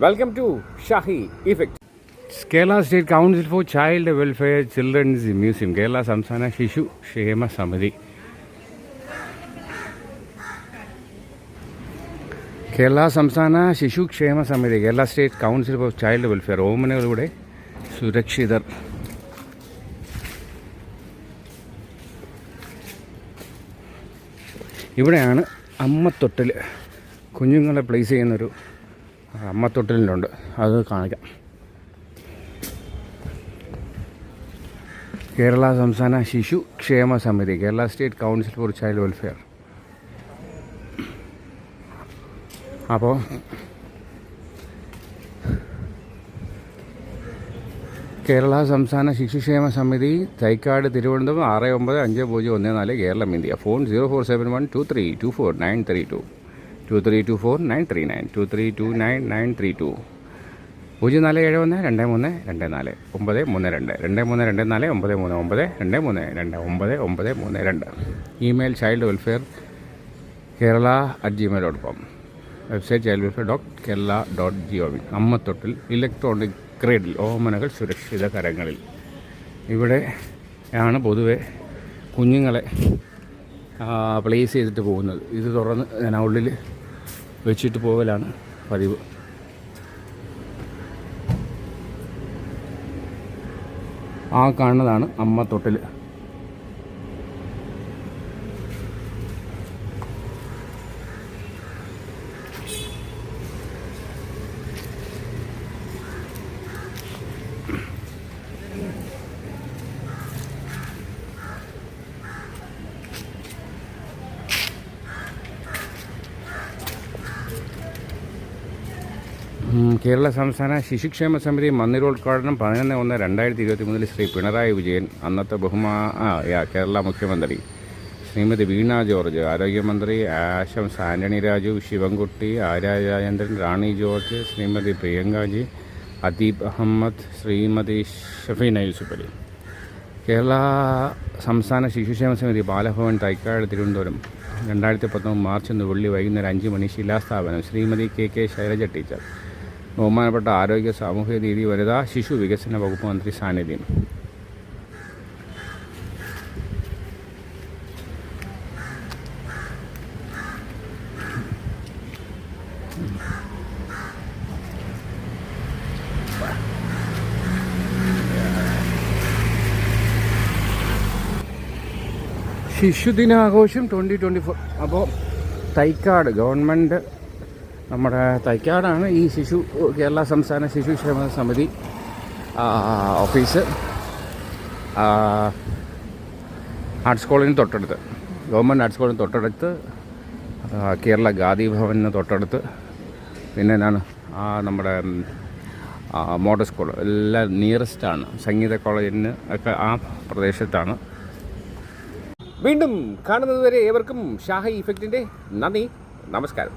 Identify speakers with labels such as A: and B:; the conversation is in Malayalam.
A: Welcome to Shahi effect Kerala state council for child welfare children's museum Kerala സംസ്ഥാന ശിശു ക്ഷേമ സമിതി കേരള സംസ്ഥാന ശിശു ക്ഷേമ സമിതി Kerala state council for child welfare ഓമനകളുടെ സുരക്ഷിതർ ഇവിടെയാണ് അമ്മത്തൊട്ടിൽ കുഞ്ഞുങ്ങളെ പ്ലേസ് ചെയ്യുന്നൊരു അമ്മത്തൊട്ടിലുണ്ട്. അത് കാണിക്കാം. കേരള സംസ്ഥാന ശിശു ക്ഷേമ സമിതി Kerala state council for child welfare. അപ്പോൾ കേരള സംസ്ഥാന ശിശുക്ഷേമ സമിതി തൈക്കാട് തിരുവനന്തപുരം ആറ് ഒമ്പത് അഞ്ച് പൂജ്യം ഒന്ന് നാല് Keralam India. Phone zero four seven one two three two four nine three two. Two three two four nine three nine two three two nine nine three two പൂജ്യം നാല് ഏഴ് ഒന്ന് രണ്ട് മൂന്ന് രണ്ട് നാല് ഒമ്പത് മൂന്ന് രണ്ട് രണ്ട് മൂന്ന് രണ്ട് നാല് ഒമ്പത് മൂന്ന് ഒമ്പത് രണ്ട് മൂന്ന് രണ്ട് ഒമ്പത് ഒമ്പത് മൂന്ന് രണ്ട്. Email child welfare Kerala at Gmail dot com website child welfare dot Kerala dot അമ്മത്തൊട്ടിൽ electronic cradle ഓമനകൾ സുരക്ഷിത കരങ്ങളിൽ. ഇവിടെ ആണ് പൊതുവെ കുഞ്ഞുങ്ങളെ പ്ലേസ് ചെയ്തിട്ട് പോകുന്നത്. ഇത് തുറന്ന് ഞാൻ ഉള്ളിൽ വെച്ചിട്ട് പോകലാണ് പതിവ്. ആ കാണുന്നതാണ് അമ്മ തൊട്ടിൽ. കേരള സംസ്ഥാന ശിശുക്ഷേമ സമിതി മന്ദിരോദ്ഘാടനം പതിനൊന്ന് ഒന്ന് രണ്ടായിരത്തി ഇരുപത്തി മൂന്നിൽ ശ്രീ പിണറായി വിജയൻ അന്നത്തെ ബഹുമാ കേരള മുഖ്യമന്ത്രി ശ്രീമതി വീണ ജോർജ് ആരോഗ്യമന്ത്രി ആശംസ ആന്റണി രാജു ശിവൻകുട്ടി ആര്യ റാണി ജോർജ് ശ്രീമതി പ്രിയങ്കാജി അദീബ് അഹമ്മദ് ശ്രീമതി ഷഫീന യൂസുഫ് അലി കേരള സംസ്ഥാന ശിശുക്ഷേമ സമിതി ബാലഭവൻ തൈക്കാട് തിരുവനന്തപുരം രണ്ടായിരത്തി പത്തൊമ്പത് മാർച്ച് ഒന്ന് വെള്ളി വൈകുന്നേരം അഞ്ച് മണി ശിലാസ്ഥാപനം Shrimati K K Shailaja teacher. ബഹുമാനപ്പെട്ട ആരോഗ്യ സാമൂഹിക നീതി വനിതാ ശിശു വികസന വകുപ്പ് മന്ത്രി സാന്നിധ്യം ശിശുദിനാഘോഷം ട്വന്റി ട്വന്റി ഫോർ അപ്പോൾ തൈക്കാട് ഗവൺമെന്റ് നമ്മുടെ തൈക്കാടാണ് ഈ ശിശു കേരള സംസ്ഥാന ശിശുക്ഷേമ സമിതി ഓഫീസ് ആർട്സ് കോളേജിന് തൊട്ടടുത്ത് ഗവൺമെന്റ് ആർട്സ് കോളേജിന് തൊട്ടടുത്ത് കേരള ഗാന്ധി ഭവനിന് തൊട്ടടുത്ത് പിന്നെ എന്താണ് നമ്മുടെ മോഡേൺ സ്കൂൾ എല്ലാം നിയറസ്റ്റാണ് സംഗീത കോളേജിന് ഒക്കെ ആ പ്രദേശത്താണ്. വീണ്ടും കാണുന്നതുവരെ ഏവർക്കും ഷാഹി ഇഫക്റ്റിന്റെ നന്ദി നമസ്കാരം.